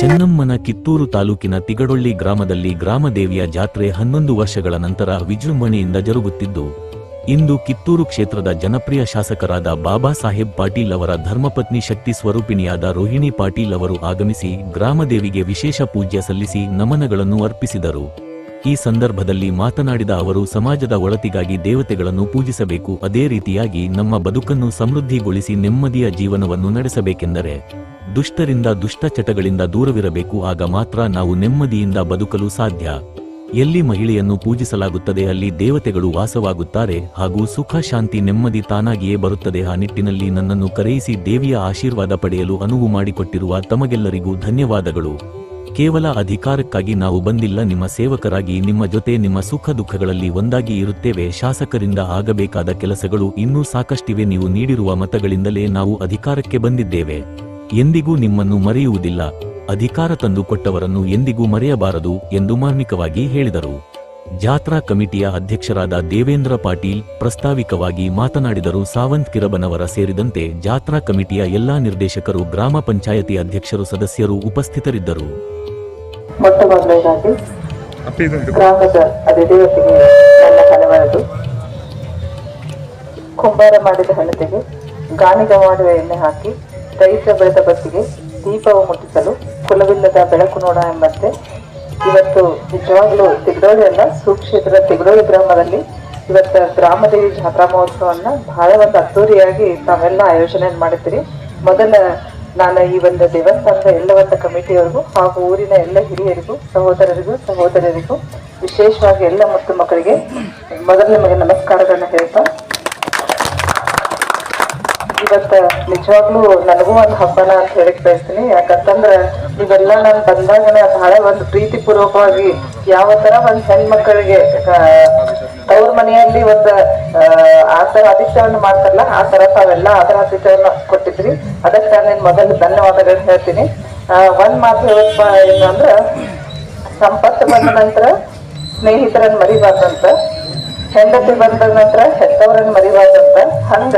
ಚೆನ್ನಮ್ಮನ ಕಿತ್ತೂರು ತಾಲೂಕಿನ ತಿಗಡೊಳ್ಳಿ ಗ್ರಾಮದಲ್ಲಿ ಗ್ರಾಮದೇವಿಯ ಜಾತ್ರೆ ಹನ್ನೊಂದು ವರ್ಷಗಳ ನಂತರ ವಿಜೃಂಭಣೆಯಿಂದ ಜರುಗುತ್ತಿದ್ದು, ಇಂದು ಕಿತ್ತೂರು ಕ್ಷೇತ್ರದ ಜನಪ್ರಿಯ ಶಾಸಕರಾದ ಬಾಬಾ ಸಾಹೇಬ್ ಪಾಟೀಲ್ ಅವರ ಧರ್ಮಪತ್ನಿ ಶಕ್ತಿ ಸ್ವರೂಪಿಣಿಯಾದ ರೋಹಿಣಿ ಪಾಟೀಲ್ ಅವರು ಆಗಮಿಸಿ ಗ್ರಾಮದೇವಿಗೆ ವಿಶೇಷ ಪೂಜ್ಯ ಸಲ್ಲಿಸಿ ನಮನಗಳನ್ನು ಅರ್ಪಿಸಿದರು. ಈ ಸಂದರ್ಭದಲ್ಲಿ ಮಾತನಾಡಿದ ಅವರು, ಸಮಾಜದ ಒಳತಿಗಾಗಿ ದೇವತೆಗಳನ್ನು ಪೂಜಿಸಬೇಕು. ಅದೇ ರೀತಿಯಾಗಿ ನಮ್ಮ ಬದುಕನ್ನು ಸಮೃದ್ಧಿಗೊಳಿಸಿ ನೆಮ್ಮದಿಯ ಜೀವನವನ್ನು ನಡೆಸಬೇಕೆಂದರೆ ದುಷ್ಟರಿಂದ ದುಷ್ಟ ಚಟಗಳಿಂದ ದೂರವಿರಬೇಕು. ಆಗ ಮಾತ್ರ ನಾವು ನೆಮ್ಮದಿಯಿಂದ ಬದುಕಲು ಸಾಧ್ಯ. ಎಲ್ಲಿ ಮಹಿಳೆಯನ್ನು ಪೂಜಿಸಲಾಗುತ್ತದೆ, ಅಲ್ಲಿ ದೇವತೆಗಳು ವಾಸವಾಗುತ್ತಾರೆ. ಹಾಗೂ ಸುಖ, ಶಾಂತಿ, ನೆಮ್ಮದಿ ತಾನಾಗಿಯೇ ಬರುತ್ತದೆ. ಆ ನಿಟ್ಟಿನಲ್ಲಿ ನನ್ನನ್ನು ಕರೆಯಿಸಿ ದೇವಿಯ ಆಶೀರ್ವಾದ ಪಡೆಯಲು ಅನುವು ಮಾಡಿಕೊಟ್ಟಿರುವ ತಮಗೆಲ್ಲರಿಗೂ ಧನ್ಯವಾದಗಳು. ಕೇವಲ ಅಧಿಕಾರಕ್ಕಾಗಿ ನಾವು ಬಂದಿಲ್ಲ, ನಿಮ್ಮ ಸೇವಕರಾಗಿ, ನಿಮ್ಮ ಜೊತೆ, ನಿಮ್ಮ ಸುಖ ದುಃಖಗಳಲ್ಲಿ ಒಂದಾಗಿ ಇರುತ್ತೇವೆ. ಶಾಸಕರಿಂದ ಆಗಬೇಕಾದ ಕೆಲಸಗಳು ಇನ್ನೂ ಸಾಕಷ್ಟಿವೆ. ನೀವು ನೀಡಿರುವ ಮತಗಳಿಂದಲೇ ನಾವು ಅಧಿಕಾರಕ್ಕೆ ಬಂದಿದ್ದೇವೆ. ಎಂದಿಗೂ ನಿಮ್ಮನ್ನು ಮರೆಯುವುದಿಲ್ಲ. ಅಧಿಕಾರ ತಂದು ಕೊಟ್ಟವರನ್ನು ಎಂದಿಗೂ ಮರೆಯಬಾರದು ಎಂದು ಮಾರ್ಮಿಕವಾಗಿ ಹೇಳಿದರು. ಜಾತ್ರಾ ಕಮಿಟಿಯ ಅಧ್ಯಕ್ಷರಾದ ದೇವೇಂದ್ರ ಪಾಟೀಲ್ ಪ್ರಸ್ತಾವಿಕವಾಗಿ ಮಾತನಾಡಿದರು. ಸಾವಂತ್ ಕಿರಬನವರ ಸೇರಿದಂತೆ ಜಾತ್ರಾ ಕಮಿಟಿಯ ಎಲ್ಲಾ ನಿರ್ದೇಶಕರು, ಗ್ರಾಮ ಪಂಚಾಯತಿ ಅಧ್ಯಕ್ಷರು, ಸದಸ್ಯರು ಉಪಸ್ಥಿತರಿದ್ದರು. ಮೊಟ್ಟ ಮೊದಲನೇದಾಗಿ ಗ್ರಾಮದ ಅಧಿದೇವತೆಗೆ ನನ್ನ ಹಣವರದು ಕುಂಬಾರ ಮಾಡಿದ ಹಣತೆಗೆ ಗಾಣಿಗ ಮಾಡುವ ಎಣ್ಣೆ ಹಾಕಿ ರೈತ ಬೆಳೆದ ಬತ್ತಿಗೆ ದೀಪವು ಮುಟ್ಟಿಸಲು ಕುಲವಿಲ್ಲದ ಬೆಳಕು ನೋಡ ಎಂಬಂತೆ ಇವತ್ತು ನಿಜವಾಗ್ಲೂ ತೆಗ್ರೋಳಿ ಅಲ್ಲ ಸುಕ್ಷೇತ್ರದ ತಿಗಡೋಳಿ ಗ್ರಾಮದಲ್ಲಿ ಇವತ್ತು ಗ್ರಾಮದೇವಿ ಜಾತ್ರಾ ಮಹೋತ್ಸವನ್ನ ಬಹಳ ಒಂದು ಅದ್ದೂರಿಯಾಗಿ ತಾವೆಲ್ಲ ಆಯೋಜನೆ ಮಾಡಿದ್ದೀರಿ. ಮೊದಲ ನಾನು ಈ ಒಂದು ದೇವಸ್ಥಾನದ ಎಲ್ಲ ಒಂದು ಕಮಿಟಿಯವರಿಗೂ ಹಾಗೂ ಊರಿನ ಎಲ್ಲ ಹಿರಿಯರಿಗೂ, ಸಹೋದರರಿಗೂ ಸಹೋದರರಿಗೂ ವಿಶೇಷವಾಗಿ ಎಲ್ಲ ಮತ್ತು ಮಕ್ಕಳಿಗೆ ಮೊದಲು ನಿಮಗೆ ನಮಸ್ಕಾರಗಳನ್ನ ಹೇಳ್ತಾ, ಇವತ್ತ ನಿಜವಾಗ್ಲೂ ನನಗೂ ಒಂದು ಹಬ್ಬನ ಅಂತ ಹೇಳಕ್ ಬಯಸ್ತೀನಿ. ಯಾಕಂತಂದ್ರೆ ಇವೆಲ್ಲ ನಾನು ಬಂದಾಗ ಬಹಳ ಒಂದು ಪ್ರೀತಿ ಪೂರ್ವಕವಾಗಿ ಯಾವ ತರ ಒಂದ್ ಹೆಣ್ಮಕ್ಳಿಗೆ ತವ್ರ ಮನೆಯಲ್ಲಿ ಒಂದು, ಆ ತರ ಆತಿಥ್ಯವನ್ನು ಮಾಡ್ತಾರಲ್ಲ, ಆ ತರ ತಾವೆಲ್ಲ ಆತರ ಆತಿಥ್ಯವನ್ನು ಕೊಟ್ಟಿದ್ರಿ. ಅದಕ್ಕೆ ನಾನು ಮೊದಲು ಧನ್ಯವಾದಗಳು ಹೇಳ್ತೀನಿ. ಒಂದು ಮಾತು ಹೇಳಪ್ಪ ಏನು ಅಂದ್ರ, ಸಂಪತ್ತು ಬಂದ ನಂತರ ಸ್ನೇಹಿತರನ್ನ ಮರಿಬಾರ್ದಂತ, ಹೆಂಡತಿ ಬಂದ ನಂತರ ಹೆತ್ತವರನ್ನ ಮರಿಬಾರ್ದಂತ, ಹಂಗ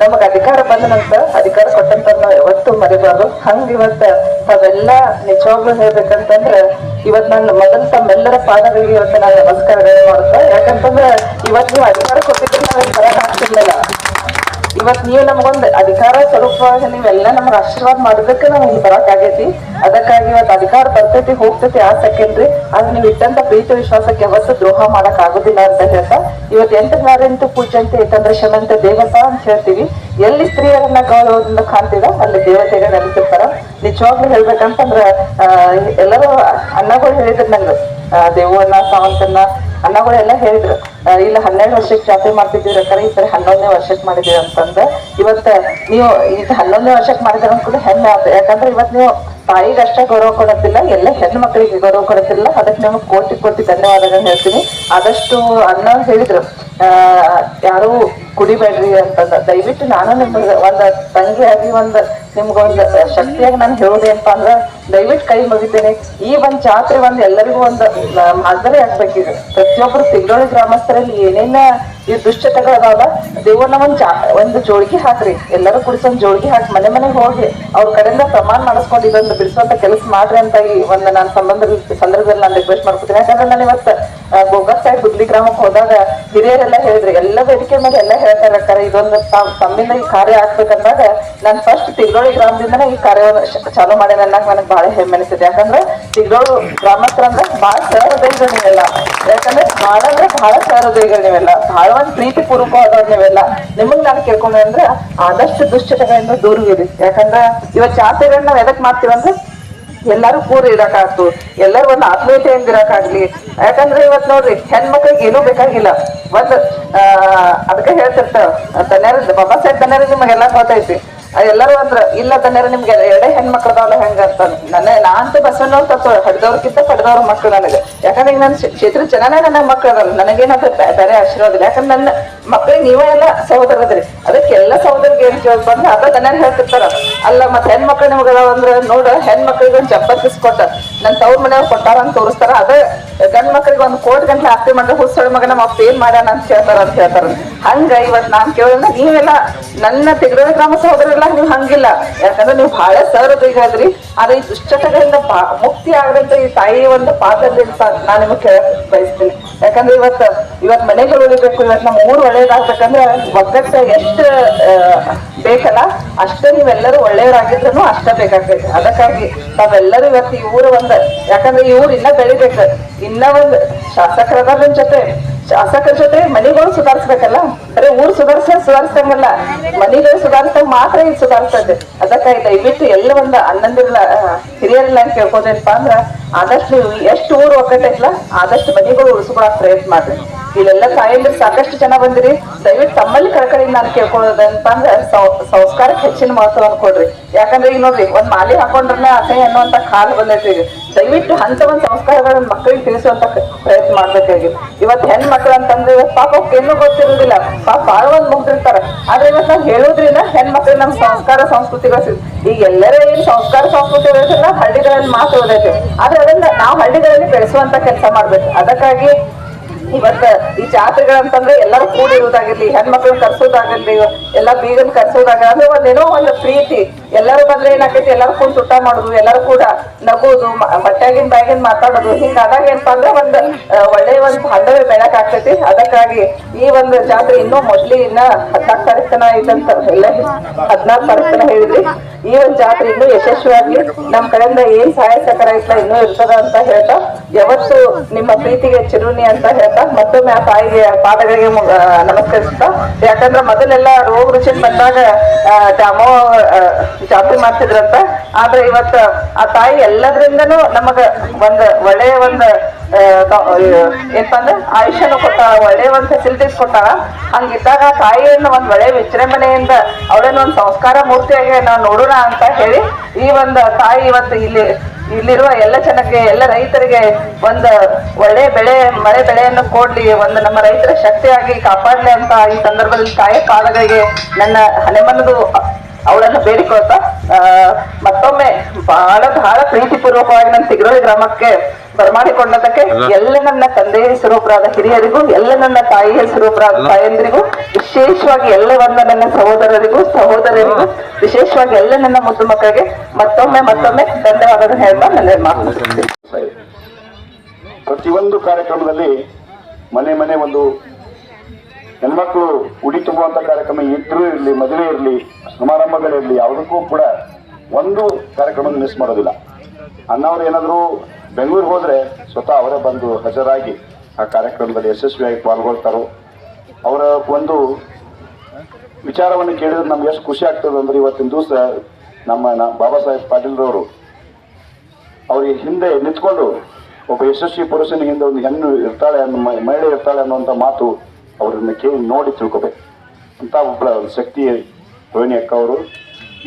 ನಮಗ ಅಧಿಕಾರ ಬಂದ ನಂತರ ಅಧಿಕಾರ ಕೊಟ್ಟಂತ ಯಾವತ್ತು ಮರಿಬಾರ್ದು. ಹಂಗ ಇವತ್ತ ಅವೆಲ್ಲ ನಿಜವಾಗ್ಲೂ ಹೇಳ್ಬೇಕಂತಂದ್ರ ಇವತ್ ನಾನು ಮೊದಲು ತಮ್ಮೆಲ್ಲರ ಪಾದಗಳಿಗೆ ಇವತ್ತು ನಾನು ನಮಸ್ಕಾರಗಳನ್ನು ಮಾಡ್ತಾ ಯಾಕಂತಂದ್ರ ಇವತ್ತು ನೀವು ಅಧಿಕಾರ ಕೊಟ್ಟಿದ್ರೆ ನಾವೇನ್ ಬರಕ್ ಆಗ್ತಿರ್ಲಿಲ್ಲ. ಇವತ್ ನೀವು ನಮಗೊಂದ್ ಅಧಿಕಾರ ಸ್ವರೂಪವಾಗಿ ನೀವೆಲ್ಲ ನಮ್ಗೆ ಆಶೀರ್ವಾದ ಮಾಡೋದಕ್ಕೆ ನಾವು ಇಲ್ಲಿ ಬರಕ್ ಆಗೈತಿ ಅದಕ್ಕಾಗಿ ಇವತ್ತು ಅಧಿಕಾರ ಬರ್ತೈತಿ ಹೋಗ್ತೈತಿ ಆ ಸೆಕೆಂಡ್ರಿ ಆದ್ರೆ ನೀವು ಇಟ್ಟಂತ ಪ್ರೀತಿ ವಿಶ್ವಾಸಕ್ಕೆ ಯಾವತ್ತು ದ್ರೋಹ ಮಾಡಕ್ ಆಗುದಿಲ್ಲ ಅಂತ ಹೇಳ್ತಾ ಇವತ್ತು ಎಂಟು ನಾರೆಂಟು ಅಂತ ಏಕಂದ್ರೆ ಶಮಂತ ದೇವತಾ ಅಂತ ಹೇಳ್ತೀವಿ. ಎಲ್ಲಿ ಸ್ತ್ರೀಯರನ್ನ ಗೌರವದಿಂದ ಕಾಣ್ತೀವ ಅಲ್ಲಿ ದೇವತೆಗೆ ನೆನಪಿರ್ತಾರ ನಿಜವಾಗ್ಲೂ ಹೇಳ್ಬೇಕಂತಂದ್ರ ಆ, ಎಲ್ಲರೂ ಅಣ್ಣಗಳು ಹೇಳಿದ್ರು ನಂಗೆ ದೇವನ್ನ ಸಾವಂತನ್ನ ಅಣ್ಣಗಳೆಲ್ಲ ಹೇಳಿದ್ರು ಇಲ್ಲ, ಹನ್ನೆರಡು ವರ್ಷಕ್ಕೆ ಜಾತ್ರೆ ಮಾಡ್ತಿದ್ದೀರ ಕರೆ ಈ ಸರಿ ಹನ್ನೊಂದನೇ ವರ್ಷಕ್ಕೆ ಮಾಡಿದೀರ ಅಂತಂದ್ರೆ ಇವತ್ತ ನೀವು ಇದು ಹನ್ನೊಂದನೇ ವರ್ಷಕ್ಕೆ ಮಾಡಿದ್ರೆ ಕೂಡ ಹೆಮ್ಮೆ ಆತ ಯಾಕಂದ್ರೆ ಇವತ್ತು ನೀವು ತಾಯಿಗೆ ಅಷ್ಟೇ ಗೌರವ ಕೊಡೋದಿಲ್ಲ ಎಲ್ಲ ಹೆಣ್ಣು ಮಕ್ಕಳಿಗೆ ಗೌರವ ಕೊಡೋದಿಲ್ಲ ಅದಕ್ಕೆ ನಿಮಗೆ ಕೋಟಿ ಕೋಟಿ ಧನ್ಯವಾದಗಳು ಹೇಳ್ತೀನಿ. ಆದಷ್ಟು ಅಣ್ಣ ಹೇಳಿದ್ರು ಯಾರು ಕುಡಿಬೇಡ್ರಿ ಅಂತಂದ ದಯವಿಟ್ಟು ನಾನು ನಿಮ್ಗೆ ಒಂದ್ ತಂಗಿಯಾಗಿ ಒಂದು ನಿಮ್ಗೊಂದು ಶಕ್ತಿಯಾಗಿ ನಾನು ಹೇಳೋದೇನಪ್ಪ ಅಂದ್ರ ದಯವಿಟ್ಟು ಕೈ ಮುಗಿತೇನೆ. ಈ ಒಂದು ಜಾತ್ರೆ ಒಂದು ಎಲ್ಲರಿಗೂ ಒಂದು ಮಾದರಿ ಆಗ್ಬೇಕಿದೆ. ಪ್ರತಿಯೊಬ್ಬರು ತಿಂಗಳ ಗ್ರಾಮಸ್ಥರಲ್ಲಿ ಏನೇನ ಈ ದುಶ್ಚಟಗಳು ಅದಾವಲ್ಲ ಒಂದು ಒಂದ್ ಜಾ, ಒಂದು ಜೋಳಿಗೆ ಹಾಕ್ರಿ. ಎಲ್ಲರೂ ಕುಡಿಸೋ ಜೋಳಿಗೆ ಹಾಕಿ ಮನೆ ಮನೆಗೆ ಹೋಗಿ ಅವ್ರ ಕಡೆಯಿಂದ ಪ್ರಮಾಣ ಮಾಡಿಸ್ಕೊಂಡು ಇದೊಂದು ಬಿಡಿಸುವಂತ ಕೆಲಸ ಮಾಡ್ರಿ ಅಂತ ಈ ಒಂದು ನಾನು ಸಂಬಂಧ ಸಂದರ್ಭದಲ್ಲಿ ನಾನು ರಿಕ್ವೆಸ್ಟ್ ಮಾಡ್ಕೊತೀನಿ. ಯಾಕಂದ್ರೆ ನಾನು ಇವತ್ತು ಗೋಗರ್ ಸೈಡ್ ಗುದ್ಲಿ ಗ್ರಾಮಕ್ಕೆ ಹೋದಾಗ ಹಿರಿಯರೆಲ್ಲ ಹೇಳಿದ್ರು, ಎಲ್ಲ ವೇದಿಕೆ ಮೇಲೆ ಎಲ್ಲ ಹೇಳ್ತಾರೆ, ಅಕ್ಕಾರ, ಇದೊಂದು ತಮ್ಮಿಂದ ಈ ಕಾರ್ಯ ಆಗ್ಬೇಕಂದಾಗ ನಾನು ಫಸ್ಟ್ ತಿಗ್ಡೋಳಿ ಗ್ರಾಮದಿಂದನೇ ಈ ಕಾರ್ಯ ಚಾಲು ಮಾಡಿ ಅನ್ನಕ್ ನನಗೆ ಬಹಳ ಹೆಮ್ಮೆ ಅನಿಸಿದೆ. ಯಾಕಂದ್ರೆ ತಿಗ್ಡೋಳು ಗ್ರಾಮಸ್ಥರ ಅಂದ್ರೆ ಬಹಳ ಸಹೃದಯಗಳು ನೀವೆಲ್ಲ. ಯಾಕಂದ್ರೆ ಬಹಳ ಅಂದ್ರೆ ಬಹಳ ಸಹೃದಯಗಳು ನೀವೆಲ್ಲ. ಬಹಳ ಒಂದ್ ಪ್ರೀತಿ ಪೂರ್ವಕವಾದವ್ರು ನೀವೆಲ್ಲ. ನಿಮಗ್ ನಾನು ಕೇಳ್ಕೊಂಡೆ ಅಂದ್ರೆ ಆದಷ್ಟು ದುಶ್ಚಟಗಳಿಂದ ದೂರವಿರಿ. ಯಾಕಂದ್ರೆ ಇವತ್ ಜಾತ್ರೆಗಳನ್ನ ನಾವ್ ಎದಕ್ ಮಾಡ್ತೀವಂದ್ರೆ ಎಲ್ಲಾರು ಕೂರ್ ಇರಕಾಗ್ತು ಎಲ್ಲರೂ ಒಂದು ಆತ್ಮೀಯತೆಯಿಂದ ಇರಕಾಗ್ಲಿ ಯಾಕಂದ್ರೆ ಇವತ್ ನೋಡ್ರಿ, ಹೆಣ್ಮಕ್ಳಿಗೆ ಏನೂ ಬೇಕಾಗಿಲ್ಲ. ಒಂದ್ ಅದಕ್ಕೆ ಹೇಳ್ತಿರ್ತಾವ ತನ್ಯಾರ, ಬಾಬಾ ಸಾಹೇಬ್ ತನ್ಯಾರ ನಿಮಗೆಲ್ಲ ಗೊತ್ತೈತಿ. ಎಲ್ಲರೂ ಅಂದ್ರ, ಇಲ್ಲ ತನ್ಯಾರ ನಿಮ್ಗೆ ಎರಡೇ ಹೆಣ್ಮಕ್ಳು ಅದಾವಲ್ಲ ಹೆಂಗ ಅಂತ ನನ್ನ ಅಂತ ಬಸವಣ್ಣವ್ರ ತತ್ವ ಹಡ್ದವ್ರಕ್ಕಿಂತ ಪಡೆದವ್ರ ಮಕ್ಳು ನನಗೆ. ಯಾಕಂದ್ರೆ ಈಗ ನನ್ನ ಕ್ಷೇತ್ರ ಜನನೇ ನನ್ನ ಮಕ್ಳು ಅದಾರ. ನನಗೇನಾದ್ರೂ ಬೇರೆ ಆಶೀರ್ವಾದ ಇಲ್ಲ. ಯಾಕಂದ್ರೆ ನನ್ನ ಮಕ್ಳಿಗೆ ನೀವೇ ಎಲ್ಲ ಸಹೋದರದ್ರಿ ಎಲ್ಲ ಸಹೋದರಿಗೆ ಏನ್ ಕೇಳಿ ಅಂದ್ರೆ ಅದ ತನ್ಯಾರ ಹೇಳ್ತಿರ್ತಾರ. ಅಲ್ಲ ಮತ್ ಹೆಣ್ಮಕ್ಳು ನಿಮ್ಗೆ ಅದಾವ ಅಂದ್ರೆ ನೋಡ ಹೆಣ್ಮಕ್ಳಿಗೆ ಒಂದು ಜಬ್ಬರ್ಕಿಸ್ ಕೊಟ್ಟ ನನ್ ತವ್ರ ಮನೆಯವ್ರು ಕೊಟ್ಟಾರ ಅಂತ ತೋರಿಸ್ತಾರ. ಅದ ಗಂಡ್ ಮಕ್ಳಿಗೆ ಒಂದ್ ಕೋಟಿ ಗಂಟೆ ಆಸ್ತಿ ಮಾಡಿದ್ರೆ ಹುಸ್ಸಳ ಮಗನ ಅಪ್ಪ ಏನ್ ಮಾಡ್ಯಾನ ಅಂತ ಹೇಳ್ತಾರ ಅಂತ ಹೇಳ್ತಾರ. ಹಂಗ ಇವತ್ ನಾನ್ ಕೇಳಿದ್ರೆ ನೀವೆಲ್ಲ ನನ್ನ ತೆಗೆದ ಗ್ರಾಮ ಸಹೋದರರೆಲ್ಲ ನೀವು ಹಂಗಿಲ್ಲ. ಯಾಕಂದ್ರೆ ನೀವು ಬಹಳ ಸರ್ ಈಗಾದ್ರಿ ಆದ್ರೆ ಈ ದುಶ್ಚಟಗಳಿಂದ ಮುಕ್ತಿ ಆಗದಂತ ಈ ತಾಯಿ ಒಂದು ಪಾತ್ರದಲ್ಲಿ ನಾನು ನಿಮಗೆ ಕೇಳಕ್ ಬಯಸ್ತೀನಿ. ಯಾಕಂದ್ರೆ ಇವತ್ತು ಇವತ್ ಮನೆಗಳು ಉಳಿಬೇಕು ಇವತ್ತು ನಮ್ಮ ಊರು ಒಳ್ಳೇದಾಗ್ಬೇಕಂದ್ರೆ ಒಗ್ಗಟ್ಟ ಎಷ್ಟು ಬೇಕಲ್ಲ? ಅಷ್ಟೇ ನೀವೆಲ್ಲರೂ ಒಳ್ಳೆಯವರಾಗಿದ್ರು ಅಷ್ಟೇ ಬೇಕಾಗ್ತೈತೆ. ಅದಕ್ಕಾಗಿ ತಾವೆಲ್ಲರೂ ಇವತ್ತು ಈ ಊರು ಒಂದ್, ಯಾಕಂದ್ರೆ ಈ ಊರು ಇನ್ನ ಬೆಳಿಬೇಕು. ಇನ್ನ ಒಂದು ಶಾಸಕರ ಜೊತೆ ಶಾಸಕರ ಜೊತೆ ಮನೆಗಳು ಸುಧಾರಿಸ್ಬೇಕಲ್ಲ? ಅರೆ ಊರು ಸುಧಾರಿಸ ಸುಧಾರಿಸಂಗಲ್ಲ ಮನೆಗಳು ಸುಧಾರಿಸ ಮಾತ್ರ ಇದು ಸುಧಾರಿಸ್ತದೆ. ಅದಕ್ಕಾಗಿ ದಯವಿಟ್ಟು ಎಲ್ಲ ಒಂದು ಅನ್ನಂದಿರಲ್ಲ ಹಿರಿಯರೆಲ್ಲ ಕೇಳ್ಕೋದೇನಪ್ಪ ಅಂದ್ರ, ಆದಷ್ಟು ಎಷ್ಟು ಊರು ಒಗ್ಗಟ್ಟೈತಲ್ಲ ಆದಷ್ಟು ಮನೆಗಳು ಉಳಿಸ್ಕೊಳಕ್ ಪ್ರಯತ್ನ ಮಾಡ್ರಿ. ಇಲ್ಲೆಲ್ಲ ತಾಯಂದ್ರೆ ಸಾಕಷ್ಟು ಜನ ಬಂದಿರಿ. ದಯವಿಟ್ಟು ತಮ್ಮಲ್ಲಿ ಕಳ್ಕಳಿ ನಾನು ಕೇಳ್ಕೊಳ್ಳೋದಂತ ಅಂದ್ರೆ ಸಂಸ್ಕಾರಕ್ಕೆ ಹೆಚ್ಚಿನ ಮಹತ್ವವನ್ನು ಕೊಡ್ರಿ. ಯಾಕಂದ್ರೆ ಈಗ ನೋಡ್ರಿ, ಒಂದ್ ಮಾಲಿ ಹಾಕೊಂಡ್ರನ್ನ ಅಸಹ್ಯ ಅನ್ನುವಂತ ಕಾಲ ಬಂದೈತಿ ಈಗ. ದಯವಿಟ್ಟು ಅಂತ ಒಂದ್ ಸಂಸ್ಕಾರಗಳನ್ನ ಮಕ್ಕಳಿಗೆ ತಿಳಿಸುವಂತ ಪ್ರಯತ್ನ ಮಾಡ್ಬೇಕಾಗಿ. ಇವತ್ ಹೆಣ್ ಮಕ್ಳು ಅಂತಂದ್ರೆ ಇವತ್ ಪಾಪ ಏನು ಗೊತ್ತಿರೋದಿಲ್ಲ. ಪಾಪ ಬಾಳ ಒಂದ್ ಮುಗ್ದಿರ್ತಾರ. ಆದ್ರೆ ಇವತ್ತು ನಾವ್ ಹೇಳೋದ್ರಿಂದ ಹೆಣ್ ಮಕ್ಳಿಗೆ ನಮ್ ಸಂಸ್ಕಾರ ಸಂಸ್ಕೃತಿಗಳು ಈಗ ಎಲ್ಲರೂ ಏನ್ ಸಂಸ್ಕಾರ, ಸಂಸ್ಕೃತಿ ಹಳ್ಳಿಗಳಲ್ಲಿ ಮಾತು ಓದೈತೆ. ಆದ್ರೆ ಅದನ್ನ ನಾವು ಹಳ್ಳಿಗಳಲ್ಲಿ ಬೆಳೆಸುವಂತ ಕೆಲಸ ಮಾಡ್ಬೇಕು. ಅದಕ್ಕಾಗಿ ಇವತ್ತ ಈ ಜಾತ್ರೆಗಳಂತಂದ್ರೆ ಎಲ್ಲರೂ ಕೂಡಿರುವುದಾಗಿರ್ಲಿ, ಹೆಣ್ಮಕ್ಳು ಕರ್ಸೋದಾಗಿರ್ಲಿ, ಎಲ್ಲಾ ಬೀಗನ್ ಕರ್ಸೋದಾಗ ಅಂದ್ರೆ ಒಂದೇನೋ ಒಂದು ಪ್ರೀತಿ. ಎಲ್ಲರೂ ಬಂದ್ರೆ ಏನಾಗೈತಿ ಎಲ್ಲರೂ ಕೂಡ ಊಟ ಮಾಡುದು, ಎಲ್ಲರೂ ಕೂಡ ನಗೋದು ಹೊಟ್ಯಾಗಿನ ಬ್ಯಾಗಿನ್ ಮಾತಾಡೋದು. ಹಿಂಗಾದಾಗ ಏನಪ್ಪಾ ಅಂದ್ರೆ ಒಂದ್ ಒಳ್ಳೆ ಒಂದ್ ಬಾಂಧವ್ಯ ಬೆಳಕ್ ಆಗ್ತೈತಿ ಅದಕ್ಕಾಗಿ ಈ ಒಂದು ಜಾತ್ರೆ ಇನ್ನೂ ಮೊದ್ಲಿ ಇನ್ನ ಹದಿನಾಲ್ಕು ತಾರೀಕು ತನ ಐತಂತ ಎಲ್ಲ ಹದ್ನಾಲ್ಕು ತಾರೀಕು ತನ ಹೇಳಿದ್ರಿ ಈ ಒಂದು ಜಾತ್ರೆ ಇನ್ನೂ ಯಶಸ್ವಿಯಾಗಿ ನಮ್ಮ ಕಡೆಯಿಂದ ಏನ್ ಸಹಾಯ ಸಹಕಾರ ಇನ್ನೂ ಇರ್ತದ ಅಂತ ಹೇಳ್ತಾ ಯಾವತ್ತು ನಿಮ್ಮ ಪ್ರೀತಿಗೆ ಚಿರುನಿ ಅಂತ ಹೇಳ್ತಾ ಮತ್ತೊಮ್ಮೆ ಆ ತಾಯಿಗೆ ಪಾದಗಳಿಗೆ ನಮಸ್ಕರಿಸ್ತಾ. ಯಾಕಂದ್ರೆ ಮೊದಲೆಲ್ಲ ರೋಗ ರುಚಿ ಬಂದಾಗ ಆ, ಜಾತ್ರೆ ಮಾಡ್ತಿದ್ರಂತ. ಆದ್ರೆ ಇವತ್ತು ಆ ತಾಯಿ ಎಲ್ಲದ್ರಿಂದನೂ ನಮಗ ಒಂದ್ ಒಳ್ಳೆಯ ಒಂದ್ ಅಂದ್ರೆ ಆಯುಷ್ಯನು ಕೊಟ್ಟಾಳ ಒಳ್ಳೆಯ ಒಂದ್ ಫೆಸಿಲಿಟೀಸ್ ಕೊಟ್ಟಾಳ. ಹಂಗಿದ್ದಾಗ ತಾಯಿಯನ್ನು ಒಂದ್ ಒಳ್ಳೆ ವಿಜೃಂಭಣೆಯಿಂದ ಅವಳನ್ನ ಒಂದ್ ಸಂಸ್ಕಾರ ಮೂರ್ತಿಯಾಗಿ ನಾವು ನೋಡೋಣ ಅಂತ ಹೇಳಿ ಈ ಒಂದು ತಾಯಿ ಇವತ್ತು ಇಲ್ಲಿ, ಇಲ್ಲಿರುವ ಎಲ್ಲ ಜನಕ್ಕೆ, ಎಲ್ಲ ರೈತರಿಗೆ ಒಂದು ಒಳ್ಳೆ ಬೆಳೆ, ಮಳೆ ಬೆಳೆಯನ್ನು ಕೊಡ್ಲಿ, ಒಂದು ನಮ್ಮ ರೈತರ ಶಕ್ತಿಯಾಗಿ ಕಾಪಾಡ್ಲಿ ಅಂತ ಈ ಸಂದರ್ಭದಲ್ಲಿ ತಾಯಿ ಕಾಲಗಳಿಗೆ ನನ್ನ ಹಣೆಮನದು ಅವಳನ್ನು ಬೇಡಿಕೊಳ್ತಾ ಆ, ಮತ್ತೊಮ್ಮೆ ಬಹಳ ಬಹಳ ಪ್ರೀತಿಪೂರ್ವಕವಾಗಿ ನನ್ನ ತಿಗ್ರೋಳಿ ಗ್ರಾಮಕ್ಕೆ ಬರಮಾಡಿಕೊಂಡದಕ್ಕೆ ಎಲ್ಲ ನನ್ನ ತಂದೆಯ ಸ್ವರೂಪರಾದ ಹಿರಿಯರಿಗೂ ಎಲ್ಲ ನನ್ನ ತಾಯಿಯ ಸ್ವರೂಪರಾದ ತಾಯಂದಿರಿಗೂ ವಿಶೇಷವಾಗಿ ಎಲ್ಲ ಒಂದು ನನ್ನ ಸಹೋದರರಿಗೂ ಸಹೋದರರಿಗೂ ವಿಶೇಷವಾಗಿ ಎಲ್ಲ ನನ್ನ ಮುದ್ದು ಮಕ್ಕಳಿಗೆ ಮತ್ತೊಮ್ಮೆ ಮತ್ತೊಮ್ಮೆ ಧನ್ಯವಾದಗಳು ಹೇಳ್ತಾ ನನ್ನ ಮಾತು ಪ್ರತಿಯೊಂದು ಕಾರ್ಯಕ್ರಮದಲ್ಲಿ ಮನೆ ಮನೆ ಒಂದು ಹೆಣ್ಮಕ್ಳು ಉಡಿ ತುಂಬುವಂತ ಕಾರ್ಯಕ್ರಮ ಇದ್ರೂ ಇರಲಿ, ಮದುವೆ ಇರಲಿ ಸಮಾರಂಭಗಳಿರಲಿ ಯಾವುದಕ್ಕೂ ಕೂಡ ಒಂದು ಕಾರ್ಯಕ್ರಮ ಮಿಸ್ ಮಾಡೋದಿಲ್ಲ. ಅನ್ನವ್ರು ಏನಾದರೂ ಬೆಂಗಳೂರಿಗೆ ಹೋದ್ರೆ ಸ್ವತಃ ಅವರೇ ಬಂದು ಹಾಜರಾಗಿ ಆ ಕಾರ್ಯಕ್ರಮದಲ್ಲಿ ಯಶಸ್ವಿಯಾಗಿ ಪಾಲ್ಗೊಳ್ತಾರೋ? ಅವರ ಒಂದು ವಿಚಾರವನ್ನು ಕೇಳಿದ್ರೆ ನಮ್ಗೆ ಎಷ್ಟು ಖುಷಿ ಆಗ್ತದೆ ಅಂದ್ರೆ ಇವತ್ತಿನ ದಿವಸ ನಮ್ಮ ಬಾಬಾ ಸಾಹೇಬ್ ಪಾಟೀಲ್ರವರು ಅವ್ರಿಗೆ ಹಿಂದೆ ನಿಂತ್ಕೊಂಡು ಒಬ್ಬ ಯಶಸ್ವಿ ಪುರುಷನ ಹಿಂದೆ ಒಂದು ಹೆಣ್ಣು ಇರ್ತಾಳೆ ಅನ್ನೋ ಮಹಿಳೆ ಇರ್ತಾಳೆ ಅನ್ನುವಂಥ ಮಾತು ಅವರನ್ನ ಕೇಳಿ ನೋಡಿ ತಿಳ್ಕೊಬೇಕು. ಅಂತ ಒಬ್ಬ ಶಕ್ತಿ ರೋಹಿಣಿ ಅಕ್ಕ ಅವರು.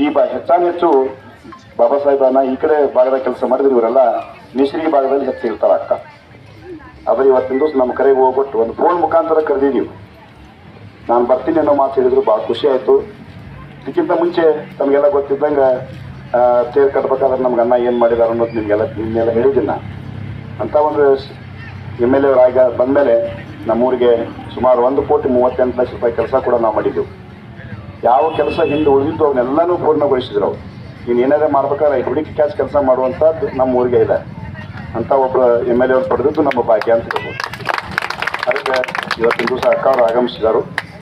ಈ ಬಾ ಹೆಚ್ಚಾನು ಹೆಚ್ಚು ಬಾಬಾ ಸಾಹೇಬನ ಈ ಕಡೆ ಭಾಗದ ಕೆಲಸ ಮಾಡಿದ್ರೆ ಇವರೆಲ್ಲ ಮಿಶ್ರಿ ಭಾಗದಲ್ಲಿ ಹೆಚ್ಚು ಇರ್ತಾರೆ ಅಕ್ಕ. ಅವರು ಇವತ್ತಿನ ದಿವಸ ನಮ್ಮ ಕರೆಗೆ ಹೋಗ್ಬಿಟ್ಟು ಒಂದು ಫೋನ್ ಮುಖಾಂತರ ಕರೆದಿದ್ದೀವಿ ನಾನು ಬರ್ತೀನಿ ಅನ್ನೋ ಮಾತು ಹೇಳಿದ್ರು ಭಾಳ ಖುಷಿ ಆಯಿತು. ಇದಕ್ಕಿಂತ ಮುಂಚೆ ತಮಗೆಲ್ಲ ಗೊತ್ತಿದ್ದಂಗೆ ತೇರು ಕಟ್ಬೇಕಾದ್ರೆ ನಮ್ಗೆ ಅಣ್ಣ ಏನು ಮಾಡಿದಾರೆ ಅನ್ನೋದು ನಿಮಗೆಲ್ಲ ನಿಮ್ಗೆಲ್ಲ ಹೇಳಿದ್ದೀನಿ ಅಂತ ಒಂದು ಎಂ ಎಲ್ ಎ ಆಗ ಬಂದಮೇಲೆ ನಮ್ಮೂರಿಗೆ ಸುಮಾರು ಒಂದು ಕೋಟಿ ಮೂವತ್ತೆಂಟು ಲಕ್ಷ ರೂಪಾಯಿ ಕೆಲಸ ಕೂಡ ನಾವು ಮಾಡಿದ್ದೆವು. ಯಾವ ಕೆಲಸ ಹಿಂದೆ ಉಳಿದಿದ್ದು ಅವನ್ನೆಲ್ಲನೂ ಪೂರ್ಣಗೊಳಿಸಿದ್ರು ಅವರು. ನೀನು ಏನಾರೇ ಮಾಡ್ಬೇಕಾದ್ರೆ ಹುಡುಕಿ ಕ್ಯಾಶ್ ಕೆಲಸ ಮಾಡುವಂಥದ್ದು ನಮ್ಮ ಊರಿಗೆ ಇದೆ ಅಂತ ಒಬ್ಬರು ಎಂ ಎಲ್ ಎ ಪಡೆದಿದ್ದು ನಮ್ಮ ಭಾಗ್ಯ ಅಂತ ಹೇಳ್ಬೋದು. ಅದಕ್ಕೆ ಇವತ್ತಿನ ದಿವಸ ಅಕ್ಕ ಅವರು ಆಗಮಿಸಿದರು.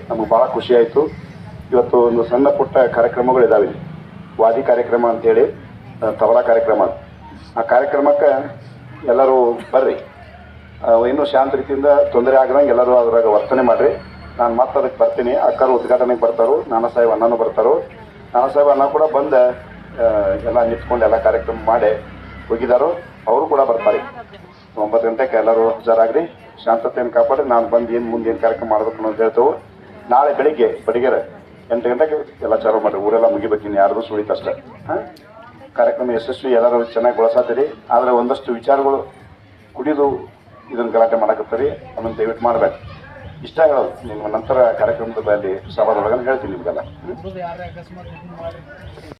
ನಮಗೆ ಭಾಳ ಖುಷಿ ಆಯಿತು. ಇವತ್ತು ಒಂದು ಸಣ್ಣ ಪುಟ್ಟ ಕಾರ್ಯಕ್ರಮಗಳಿದ್ದಾವೆ ವಾದಿ ಕಾರ್ಯಕ್ರಮ ಅಂತೇಳಿ ತವರ ಕಾರ್ಯಕ್ರಮ. ಆ ಕಾರ್ಯಕ್ರಮಕ್ಕೆ ಎಲ್ಲರೂ ಬರ್ರಿ. ಇನ್ನೂ ಶಾಂತ ರೀತಿಯಿಂದ ತೊಂದರೆ ಆಗದಂಗೆ ಎಲ್ಲರೂ ಅದ್ರಾಗ ವರ್ತನೆ ಮಾಡಿರಿ. ನಾನು ಮತ್ತೆ ಅದಕ್ಕೆ ಬರ್ತೀನಿ. ಅಕ್ಕರು ಉದ್ಘಾಟನೆಗೆ ಬರ್ತಾರೋ. ನಾನಾ ಸಾಹೇಬ್ ಅಣ್ಣನೂ ಬರ್ತಾರೋ. ನಾನಾ ಸಾಹೇಬ್ ಅಣ್ಣ ಕೂಡ ಬಂದು ಎಲ್ಲ ನಿಂತ್ಕೊಂಡು ಎಲ್ಲ ಕಾರ್ಯಕ್ರಮ ಮಾಡಿ ಹೋಗಿದ್ದಾರೋ ಅವರು ಕೂಡ ಬರ್ತಾರೆ. ಒಂಬತ್ತು ಗಂಟೆಗೆ ಎಲ್ಲರೂ ಹುಷಾರಾಗ್ರಿ. ಶಾಂತತೆಯನ್ನು ಕಾಪಾಡಿ ನಾನು ಬಂದು ಏನು ಮುಂದೆ ಏನು ಕಾರ್ಯಕ್ರಮ ಮಾಡ್ಬೇಕು ಅನ್ನೋದು ಹೇಳ್ತೇವೆ. ನಾಳೆ ಬೆಳಿಗ್ಗೆ ಬಡಿಗೆರೆ ಎಂಟು ಗಂಟೆಗೆ ಎಲ್ಲ ಚಾಲು ಮಾಡಿರಿ. ಊರೆಲ್ಲ ಮುಗಿಬೇಕಿನ್ನು ಯಾರ್ದು ಸುಳಿತು ಅಷ್ಟೇ. ಹಾಂ? ಕಾರ್ಯಕ್ರಮ ಯಶಸ್ವಿ, ಎಲ್ಲರೂ ಚೆನ್ನಾಗಿ ಬಳಸಾತೀರಿ. ಆದರೆ ಒಂದಷ್ಟು ವಿಚಾರಗಳು ಕುಡಿದು ಇದನ್ನು ಗಲಾಟೆ ಮಾಡಕತ್ತೀರಿ ಅದನ್ನು ದಯವಿಟ್ಟು ಮಾಡಬೇಕು ಇಷ್ಟ ಹೇಳೋದು ನಿಮ್ಮ ನಂತರ ಕಾರ್ಯಕ್ರಮದ ಅಲ್ಲಿ ಸಭಾದೊಳಗೆ ಹೇಳ್ತೀನಿ ನಿಮಗೆಲ್ಲ.